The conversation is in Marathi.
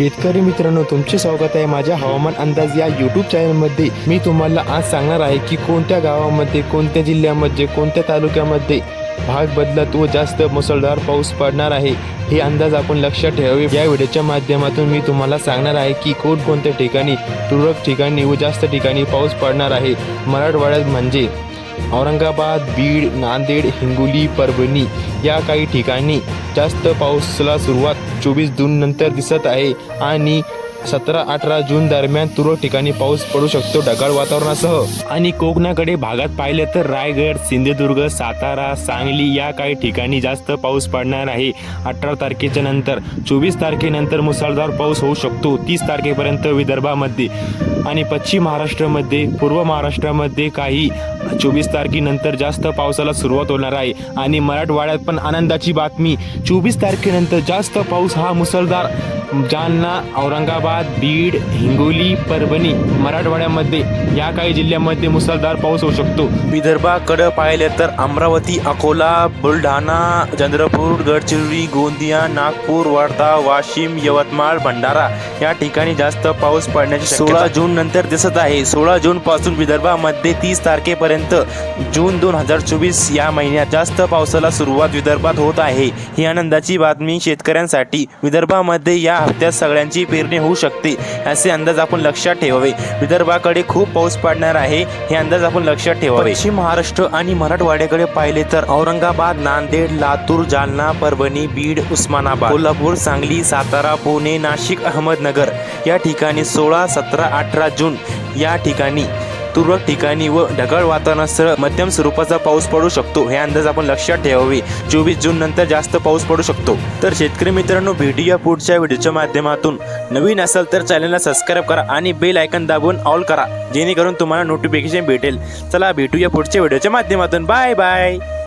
शेतकरी मित्रांनो तुमचे स्वागत आहे माझ्या हवामान अंदाज या यूट्यूब चॅनलमध्ये मी तुम्हाला आज सांगणार आहे की कोणत्या गावामध्ये कोणत्या जिल्ह्यामध्ये कोणत्या तालुक्यामध्ये भाग बदलत व जास्त मुसळधार पाऊस पडणार आहे हे अंदाज आपण लक्षात ठेवावे. या व्हिडिओच्या माध्यमातून मी तुम्हाला सांगणार आहे की कोणकोणत्या ठिकाणी तुरळक ठिकाणी व जास्त ठिकाणी पाऊस पडणार आहे. मराठवाड्यात म्हणजे औरंगाबाद बीड नांदेड हिंगोली परभणी या काही ठिकाणी जास्त पाऊसला सुरुवात चोवीस जून नंतर दिसत आहे आणि सतरा अठरा जून दरम्यान तुरळक ठिकाणी पाऊस पडू शकतो ढगाळ वातावरणासह. आणि कोकणाकडे भागात पाहिले तर रायगड सिंधुदुर्ग सातारा सांगली या काही ठिकाणी जास्त पाऊस पडणार आहे. अठरा तारखेच्या नंतर चोवीस तारखेनंतर मुसळधार पाऊस होऊ शकतो. तीस तारखेपर्यंत विदर्भामध्ये आणि पश्चिम महाराष्ट्रामध्ये पूर्व महाराष्ट्रामध्ये काही चोवीस तारखेनंतर जास्त पावसाला सुरुवात होणार आहे. आणि मराठवाड्यात पण आनंदाची बातमी चोवीस तारखेनंतर जास्त पाऊस हा मुसळधार. जालना औरंगाबाद बीड हिंगोली परभणी मराठवाड्यामध्ये या काही जिल्ह्यामध्ये मुसळधार पाऊस होऊ शकतो. विदर्भाकडे पाहिले तर अमरावती अकोला बुलढाणा चंद्रपूर गडचिरोली गोंदिया नागपूर वर्धा वाशिम यवतमाळ भंडारा या ठिकाणी जास्त पाऊस पडण्याची सोळा जून नंतर दिसत आहे. सोळा जून पासून विदर्भामध्ये तीस तारखेपर्यंत जून दोन हजार चोवीस या महिन्यात जास्त पावसाला सुरुवात विदर्भात होत आहे. ही आनंदाची बातमी शेतकऱ्यांसाठी. विदर्भामध्ये या हप्त्यात सगळ्यांची पेरणी होऊ शकते असे अंदाज आपण लक्षात ठेवावे. विदर्भाकडे खूप पाऊस पडणार आहे हे अंदाज आपण लक्षात ठेवावे. पश्चिम महाराष्ट्र आणि मराठवाड्याकडे पाहिले तर औरंगाबाद नांदेड लातूर जालना परभणी बीड उस्मानाबाद कोल्हापूर सांगली सातारा पुणे नाशिक अहमदनगर या ठिकाणी सोळा सतरा अठरा जून या ठिकाणी तुरळक ठिकाणी व ढगाळ वातावरणासह मध्यम स्वरूपाचा पाऊस पडू शकतो. हे अंदाज आपण लक्षात ठेवावे. चोवीस जून नंतर जास्त पाऊस पडू शकतो. तर शेतकरी मित्रांनो भेटूया पुढच्या व्हिडिओच्या माध्यमातून नवीन असाल तर चॅनलला सबस्क्राईब करा आणि बेल आयकन दाबून ऑल करा जेणेकरून तुम्हाला नोटिफिकेशन भेटेल. चला भेटूया पुढच्या व्हिडिओच्या माध्यमातून. Bye bye.